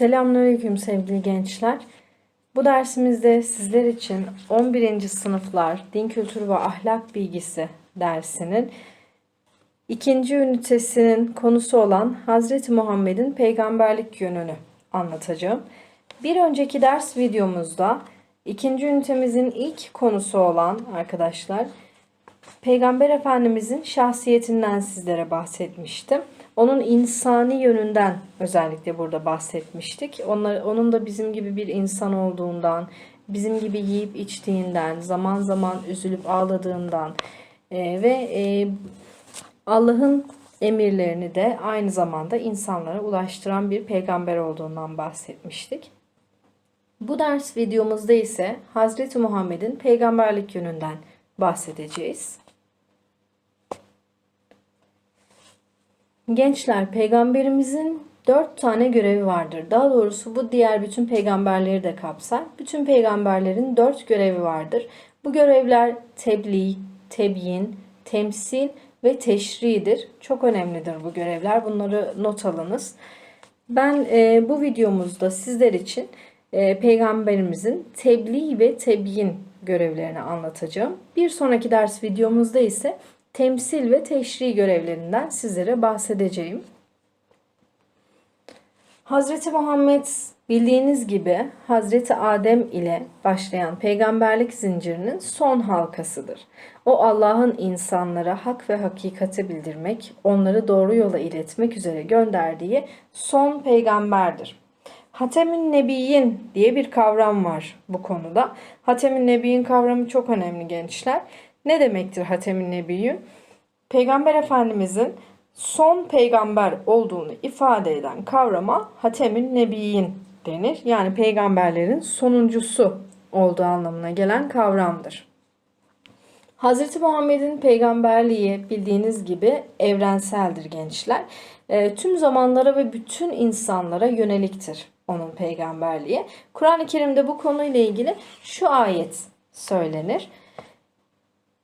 Selamünaleyküm sevgili gençler. Bu dersimizde sizler için 11. sınıflar Din Kültürü ve Ahlak Bilgisi dersinin ikinci ünitesinin konusu olan Hazreti Muhammed'in peygamberlik yönünü anlatacağım. Bir önceki ders videomuzda ikinci ünitemizin ilk konusu olan arkadaşlar Peygamber Efendimizin şahsiyetinden sizlere bahsetmiştim. Onun insani yönünden özellikle burada bahsetmiştik. Onlar, onun da bizim gibi bir insan olduğundan, bizim gibi yiyip içtiğinden, zaman zaman üzülüp ağladığından e, ve e, Allah'ın emirlerini de aynı zamanda insanlara ulaştıran bir peygamber olduğundan bahsetmiştik. Bu ders videomuzda ise Hazreti Muhammed'in peygamberlik yönünden bahsedeceğiz. Gençler, peygamberimizin dört tane görevi vardır. Daha doğrusu bu diğer bütün peygamberleri de kapsar. Bütün peygamberlerin dört görevi vardır. Bu görevler tebliğ, tebyin, temsil ve teşridir. Çok önemlidir bu görevler. Bunları not alınız. Ben e, bu videomuzda sizler için e, peygamberimizin tebliğ ve tebyin görevlerini anlatacağım. Bir sonraki ders videomuzda ise temsil ve teşri görevlerinden sizlere bahsedeceğim. Hazreti Muhammed bildiğiniz gibi Hazreti Adem ile başlayan peygamberlik zincirinin son halkasıdır. O Allah'ın insanlara hak ve hakikati bildirmek, onları doğru yola iletmek üzere gönderdiği son peygamberdir. Hatemün Nebiyyin diye bir kavram var bu konuda. Hatemün Nebiyyin kavramı çok önemli gençler. Ne demektir Hatemün Nebiyyün? Peygamber Efendimizin son peygamber olduğunu ifade eden kavrama Hatemün Nebiyyin denir. Yani peygamberlerin sonuncusu olduğu anlamına gelen kavramdır. Hz. Muhammed'in peygamberliği bildiğiniz gibi evrenseldir gençler. E, tüm zamanlara ve bütün insanlara yöneliktir onun peygamberliği. Kur'an-ı Kerim'de bu konuyla ilgili şu ayet söylenir.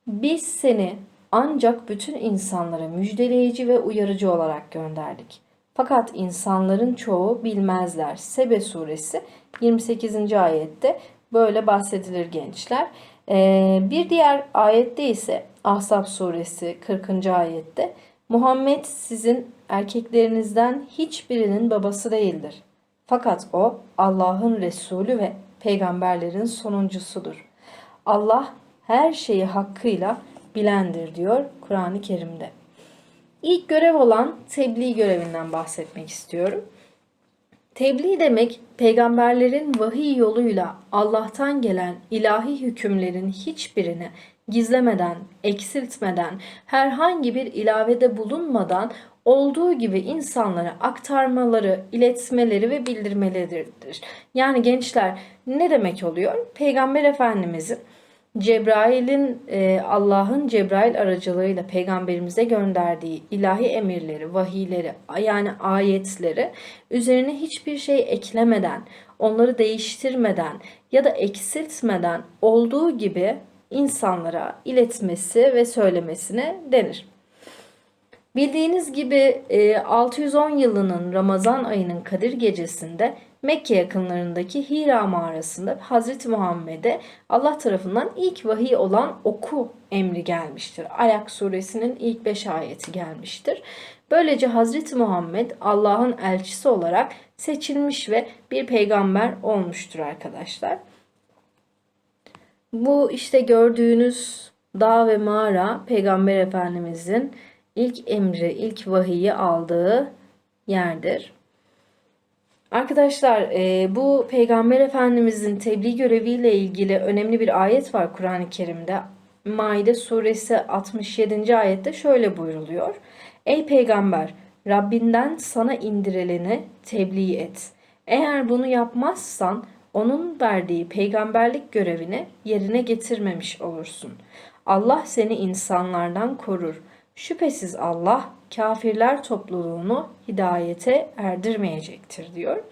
Biz seni ancak bütün insanlara müjdeleyici ve uyarıcı olarak gönderdik. Fakat insanların çoğu bilmezler. Sebe suresi 28. ayette böyle bahsedilir gençler. Ee, bir diğer ayette ise Ahzab suresi 40. ayette Muhammed sizin erkeklerinizden hiçbirinin babası değildir. Fakat o Allah'ın Resulü ve peygamberlerin sonuncusudur. Allah her şeyi hakkıyla bilendir diyor Kur'an-ı Kerim'de. İlk görev olan tebliğ görevinden bahsetmek istiyorum. Tebliğ demek peygamberlerin vahiy yoluyla Allah'tan gelen ilahi hükümlerin hiçbirini gizlemeden, eksiltmeden, herhangi bir ilavede bulunmadan olduğu gibi insanlara aktarmaları, iletmeleri ve bildirmeleridir. Yani gençler ne demek oluyor? Peygamber Efendimizin Cebrail'in e, Allah'ın Cebrail aracılığıyla peygamberimize gönderdiği ilahi emirleri, vahiyleri yani ayetleri üzerine hiçbir şey eklemeden, onları değiştirmeden ya da eksiltmeden olduğu gibi insanlara iletmesi ve söylemesine denir. Bildiğiniz gibi 610 e, yılının Ramazan ayının Kadir gecesinde Mekke yakınlarındaki Hira mağarasında Hazreti Muhammed'e Allah tarafından ilk vahiy olan oku emri gelmiştir. Ayak suresinin ilk beş ayeti gelmiştir. Böylece Hazreti Muhammed Allah'ın elçisi olarak seçilmiş ve bir peygamber olmuştur arkadaşlar. Bu işte gördüğünüz dağ ve mağara Peygamber Efendimizin ilk emri, ilk vahiyi aldığı yerdir. Arkadaşlar e, bu Peygamber Efendimizin tebliğ göreviyle ilgili önemli bir ayet var Kur'an-ı Kerim'de. Maide suresi 67. ayette şöyle buyruluyor. Ey peygamber Rabbinden sana indirileni tebliğ et. Eğer bunu yapmazsan onun verdiği peygamberlik görevini yerine getirmemiş olursun. Allah seni insanlardan korur. Şüphesiz Allah kafirler topluluğunu hidayete erdirmeyecektir diyor.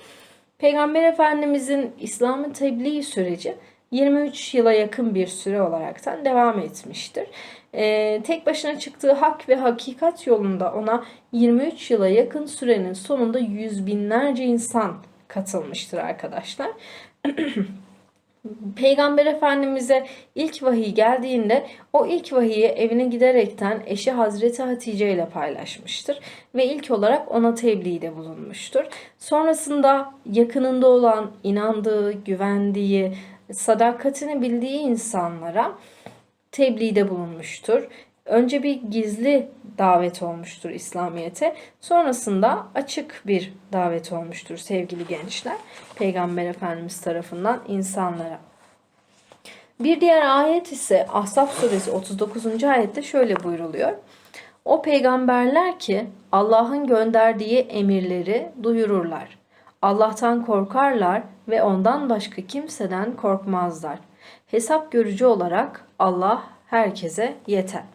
Peygamber Efendimizin İslam'ın tebliğ süreci 23 yıla yakın bir süre olaraktan devam etmiştir. Ee, tek başına çıktığı hak ve hakikat yolunda ona 23 yıla yakın sürenin sonunda yüz binlerce insan katılmıştır arkadaşlar. Peygamber Efendimiz'e ilk vahiy geldiğinde o ilk vahiyi evine giderekten eşi Hazreti Hatice ile paylaşmıştır ve ilk olarak ona tebliğde bulunmuştur. Sonrasında yakınında olan, inandığı, güvendiği, sadakatini bildiği insanlara tebliğde bulunmuştur. Önce bir gizli davet olmuştur İslamiyet'e. Sonrasında açık bir davet olmuştur sevgili gençler. Peygamber Efendimiz tarafından insanlara. Bir diğer ayet ise Ahzab suresi 39. ayette şöyle buyruluyor. O peygamberler ki Allah'ın gönderdiği emirleri duyururlar. Allah'tan korkarlar ve ondan başka kimseden korkmazlar. Hesap görücü olarak Allah herkese yeter.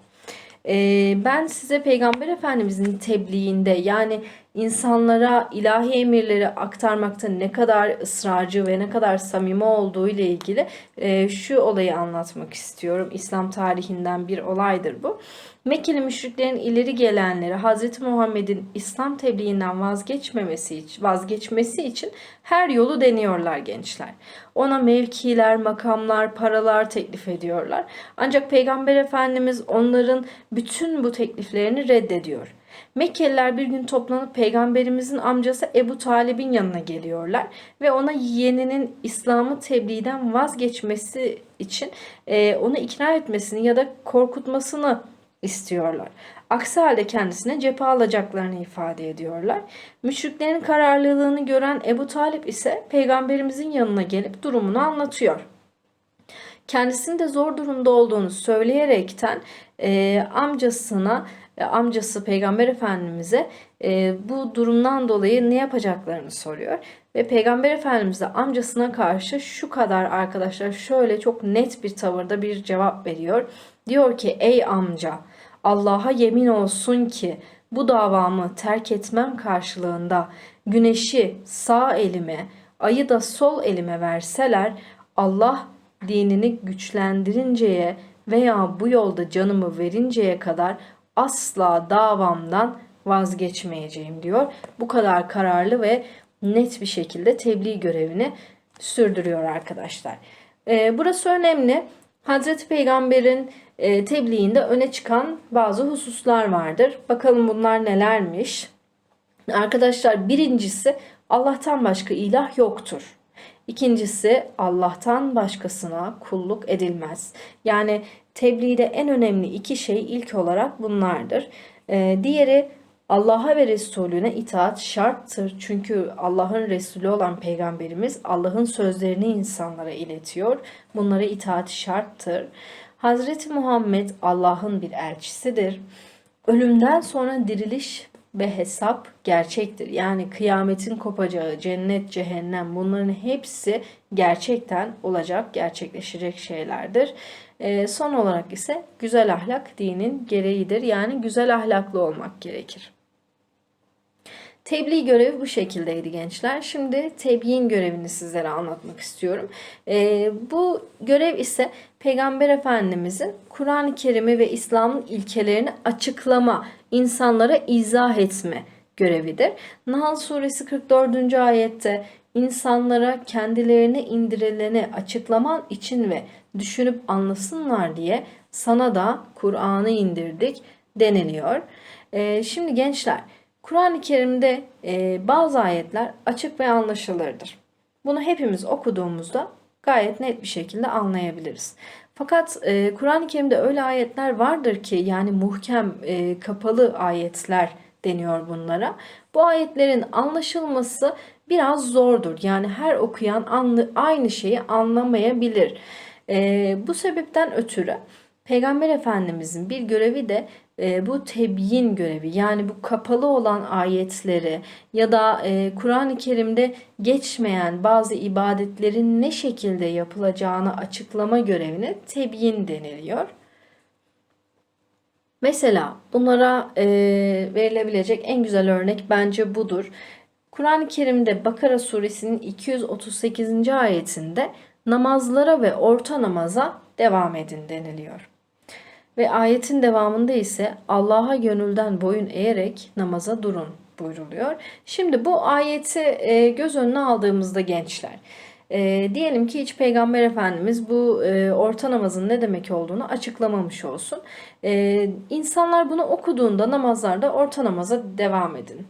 Ee, ben size Peygamber Efendimizin tebliğinde yani insanlara ilahi emirleri aktarmakta ne kadar ısrarcı ve ne kadar samimi olduğu ile ilgili e, şu olayı anlatmak istiyorum. İslam tarihinden bir olaydır bu. Mekkeli müşriklerin ileri gelenleri Hz. Muhammed'in İslam tebliğinden vazgeçmemesi için, vazgeçmesi için her yolu deniyorlar gençler. Ona mevkiler, makamlar, paralar teklif ediyorlar. Ancak Peygamber Efendimiz onların bütün bu tekliflerini reddediyor. Mekkeliler bir gün toplanıp peygamberimizin amcası Ebu Talib'in yanına geliyorlar ve ona yeğeninin İslam'ı tebliğden vazgeçmesi için e, onu ikna etmesini ya da korkutmasını istiyorlar. Aksi halde kendisine cephe alacaklarını ifade ediyorlar. Müşriklerin kararlılığını gören Ebu Talip ise peygamberimizin yanına gelip durumunu anlatıyor. Kendisinin de zor durumda olduğunu söyleyerekten e, amcasına amcası Peygamber Efendimiz'e e, bu durumdan dolayı ne yapacaklarını soruyor. Ve Peygamber Efendimiz de amcasına karşı şu kadar arkadaşlar şöyle çok net bir tavırda bir cevap veriyor. Diyor ki ey amca Allah'a yemin olsun ki bu davamı terk etmem karşılığında güneşi sağ elime, ayı da sol elime verseler Allah dinini güçlendirinceye veya bu yolda canımı verinceye kadar asla davamdan vazgeçmeyeceğim diyor. Bu kadar kararlı ve net bir şekilde tebliğ görevini sürdürüyor arkadaşlar. Ee, burası önemli. Hazreti Peygamber'in e, tebliğinde öne çıkan bazı hususlar vardır. Bakalım bunlar nelermiş? Arkadaşlar birincisi Allah'tan başka ilah yoktur. İkincisi Allah'tan başkasına kulluk edilmez. Yani tebliğde en önemli iki şey ilk olarak bunlardır. Ee, diğeri Allah'a ve Resulüne itaat şarttır. Çünkü Allah'ın Resulü olan peygamberimiz Allah'ın sözlerini insanlara iletiyor. Bunlara itaat şarttır. Hazreti Muhammed Allah'ın bir elçisidir. Ölümden sonra diriliş ve hesap gerçektir. Yani kıyametin kopacağı, cennet, cehennem bunların hepsi gerçekten olacak, gerçekleşecek şeylerdir. E, son olarak ise güzel ahlak dinin gereğidir. Yani güzel ahlaklı olmak gerekir. Tebliğ görevi bu şekildeydi gençler. Şimdi tebyin görevini sizlere anlatmak istiyorum. Ee, bu görev ise Peygamber Efendimizin Kur'an-ı Kerim'i ve İslam'ın ilkelerini açıklama, insanlara izah etme görevidir. Nahl suresi 44. ayette insanlara kendilerine indirileni açıklaman için ve düşünüp anlasınlar diye sana da Kur'an'ı indirdik deniliyor. Ee, şimdi gençler Kur'an-ı Kerim'de e, bazı ayetler açık ve anlaşılırdır. Bunu hepimiz okuduğumuzda gayet net bir şekilde anlayabiliriz. Fakat e, Kur'an-ı Kerim'de öyle ayetler vardır ki yani muhkem, e, kapalı ayetler deniyor bunlara. Bu ayetlerin anlaşılması biraz zordur. Yani her okuyan anlı, aynı şeyi anlamayabilir. E, bu sebepten ötürü Peygamber Efendimizin bir görevi de e, bu tebyin görevi yani bu kapalı olan ayetleri ya da e, Kur'an-ı Kerim'de geçmeyen bazı ibadetlerin ne şekilde yapılacağını açıklama görevine tebyin deniliyor. Mesela bunlara e, verilebilecek en güzel örnek bence budur. Kur'an-ı Kerim'de Bakara suresinin 238. ayetinde namazlara ve orta namaza devam edin deniliyor. Ve ayetin devamında ise Allah'a gönülden boyun eğerek namaza durun buyruluyor. Şimdi bu ayeti e, göz önüne aldığımızda gençler, e, diyelim ki hiç Peygamber Efendimiz bu e, orta namazın ne demek olduğunu açıklamamış olsun. E, insanlar bunu okuduğunda namazlarda orta namaza devam edin.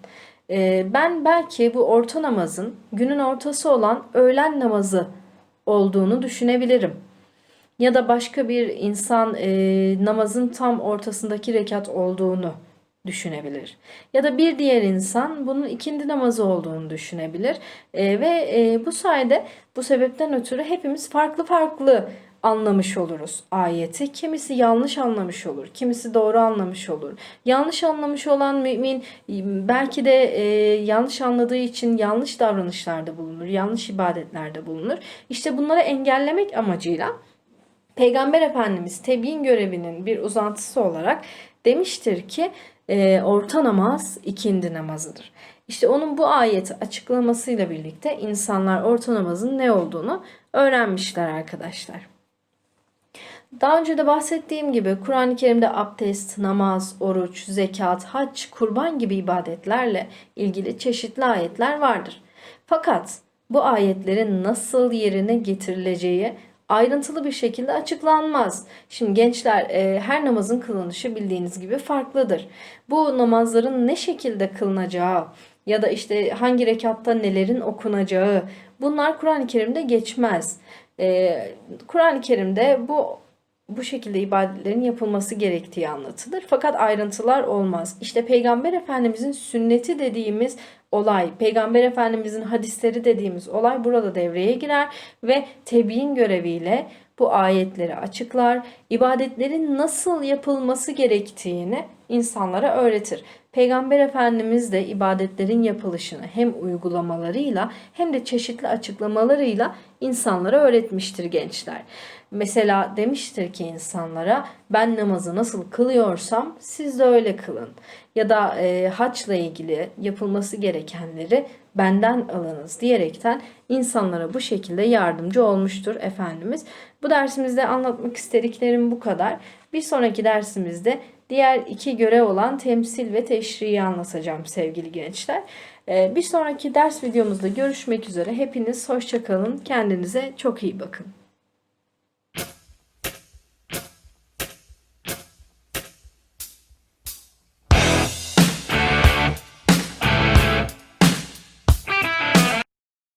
E, ben belki bu orta namazın günün ortası olan öğlen namazı olduğunu düşünebilirim. Ya da başka bir insan e, namazın tam ortasındaki rekat olduğunu düşünebilir. Ya da bir diğer insan bunun ikindi namazı olduğunu düşünebilir. E, ve e, bu sayede bu sebepten ötürü hepimiz farklı farklı anlamış oluruz ayeti. Kimisi yanlış anlamış olur, kimisi doğru anlamış olur. Yanlış anlamış olan mümin belki de e, yanlış anladığı için yanlış davranışlarda bulunur, yanlış ibadetlerde bulunur. İşte bunları engellemek amacıyla Peygamber Efendimiz tebliğin görevinin bir uzantısı olarak demiştir ki e, orta namaz ikindi namazıdır. İşte onun bu ayeti açıklamasıyla birlikte insanlar orta namazın ne olduğunu öğrenmişler arkadaşlar. Daha önce de bahsettiğim gibi Kur'an-ı Kerim'de abdest, namaz, oruç, zekat, hac, kurban gibi ibadetlerle ilgili çeşitli ayetler vardır. Fakat bu ayetlerin nasıl yerine getirileceği ayrıntılı bir şekilde açıklanmaz. Şimdi gençler e, her namazın kılınışı bildiğiniz gibi farklıdır. Bu namazların ne şekilde kılınacağı ya da işte hangi rekatta nelerin okunacağı bunlar Kur'an-ı Kerim'de geçmez. E, Kur'an-ı Kerim'de bu bu şekilde ibadetlerin yapılması gerektiği anlatılır. Fakat ayrıntılar olmaz. İşte Peygamber Efendimizin sünneti dediğimiz olay, Peygamber Efendimizin hadisleri dediğimiz olay burada devreye girer ve tebliğin göreviyle bu ayetleri açıklar, ibadetlerin nasıl yapılması gerektiğini insanlara öğretir. Peygamber Efendimiz de ibadetlerin yapılışını hem uygulamalarıyla hem de çeşitli açıklamalarıyla insanlara öğretmiştir gençler. Mesela demiştir ki insanlara ben namazı nasıl kılıyorsam siz de öyle kılın. Ya da e, haçla ilgili yapılması gerekenleri benden alınız diyerekten insanlara bu şekilde yardımcı olmuştur Efendimiz. Bu dersimizde anlatmak istediklerim bu kadar. Bir sonraki dersimizde diğer iki görev olan temsil ve teşriği anlatacağım sevgili gençler. Ee, Bir sonraki ders videomuzda görüşmek üzere. Hepiniz hoşçakalın. Kendinize çok iyi bakın.